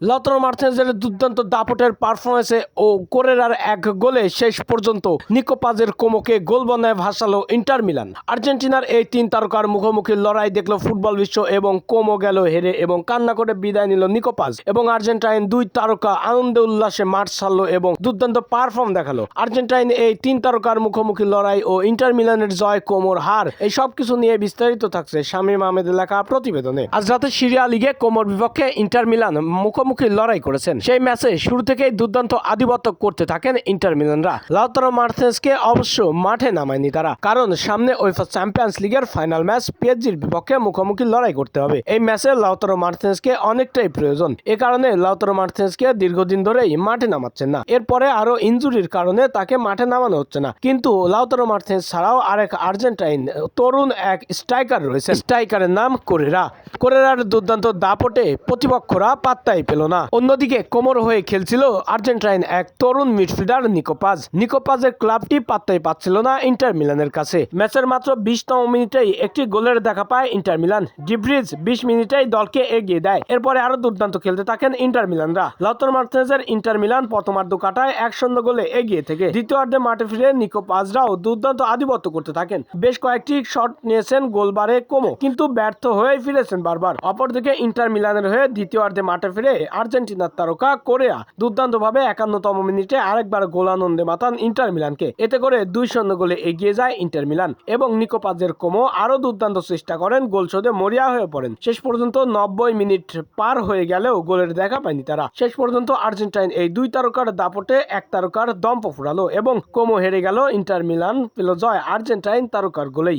লতর মার্থেন্সের দুর্দান্ত দাপটের পারফরমেন্সে ও কোরেরার এক গোলে শেষ পর্যন্ত নিকোপাজের কোমোকে গোল বনায় ভাসালো ইন্টার মিলান। আর্জেন্টিনার এই তিন তারকার মুখোমুখি লড়াই দেখল ফুটবল বিশ্ব এবং কোমো গেল হেরে এবং কান্না করে বিদায় নিল নিকোপাজ এবং আর্জেন্টাইন দুই তারকা আনন্দে উল্লাসে মাঠ ছাড়লো এবং দুর্দান্ত পারফর্ম দেখাল। আর্জেন্টাইন এই তিন তারকার মুখোমুখি লড়াই ও ইন্টার মিলানের জয়, কোমোর হার, এই সব কিছু নিয়ে বিস্তারিত থাকছে শামীম আহমেদের লেখা প্রতিবেদনে। আজ রাতে সিরিয়া লিগে কোমোর বিপক্ষে ইন্টার মিলান মুখোমুখি লড়াই করেছেন। সেই ম্যাচে শুরু থেকেই দুর্দান্ত আধিপত্য করতে থাকেন ইন্টার মিলানরা। লাউতারো মার্থেন্সকে অবশ্য মাঠে নামায়নি তারা, কারণ সামনে ওয়েফা চ্যাম্পিয়ন্স লিগের ফাইনাল ম্যাচ পিএসজির বিপক্ষে মুখোমুখি লড়াই করতে হবে। এই ম্যাচে লাউতারো মার্থেন্সকে অনেকটাই প্রয়োজন। এ কারণে লাউতারো মার্থেন্সকে দীর্ঘদিন ধরেই মাঠে নামাচ্ছেন না। এরপরে আরও ইনজুরির কারণে তাকে মাঠে নামানো হচ্ছে না। কিন্তু লাউতারো মার্থেন্স ছাড়াও আরেক আর্জেন্টাইন তরুণ এক স্ট্রাইকার রয়েছে স্ট্রাইকারের নাম কোরেরা। কোরেরার দুর্দান্ত দাপটে প্রতিপক্ষরা পাত্তাই পেল না। অন্যদিকে কোমর হয়ে খেলছিল আর্জেন্টাইন এক তরুণ মিডফিল্ডার নিকোপাজ নিকোপাজের ক্লাবটি পাত্তাই পাচ্ছিল না ইন্টার মিলানের কাছে। ম্যাচের মাত্র বিশতম মিনিটেই একটি গোলের দেখা পায় ইন্টার মিলান। ডিব্রিজ বিশ মিনিটেই দলকে এগিয়ে দেয়। এরপরে আরও দুর্দান্ত খেলতে থাকেন ইন্টার মিলানরা। লাউতর মার্টিনেজের ইন্টার মিলান প্রথমার্ধ কাটায় এক শূন্য গোলে এগিয়ে থেকে। দ্বিতীয়ার্ধে মাঠে ফিরে নিকোপাজরাও দুর্দান্ত আধিপত্য করতে থাকেন। বেশ কয়েকটি শট নিয়েছেন গোলবারে কোমো, কিন্তু ব্যর্থ হয়ে ফিরেছেন বারবার। অপরদিকে ইন্টার মিলানের হয়ে দ্বিতীয়ার্ধে মাঠে ফিরে আর্জেন্টিনার তারকা কোরিয়া দুর্দান্তভাবে একান্নতম মিনিটে আরেকবার গোলানন্দে মাতান ইন্টার মিলানকে। এতে করে দুই শূন্য গোলে এগিয়ে যায় ইন্টার মিলান এবং নিকোপাজের কোমো আরও দুর্দান্ত চেষ্টা করেন গোল শোধে মরিয়া হয়ে পড়েন। শেষ পর্যন্ত নব্বই মিনিট পার হয়ে গেলেও গোলের দেখা পায়নি তারা। শেষ পর্যন্ত আর্জেন্টাইন এই দুই তারকার দাপটে এক তারকার দম্প ফুরালো এবং কোমো হেরে গেল ইন্টার মিলান। পেল জয় আর্জেন্টাইন তারকার গোলেই।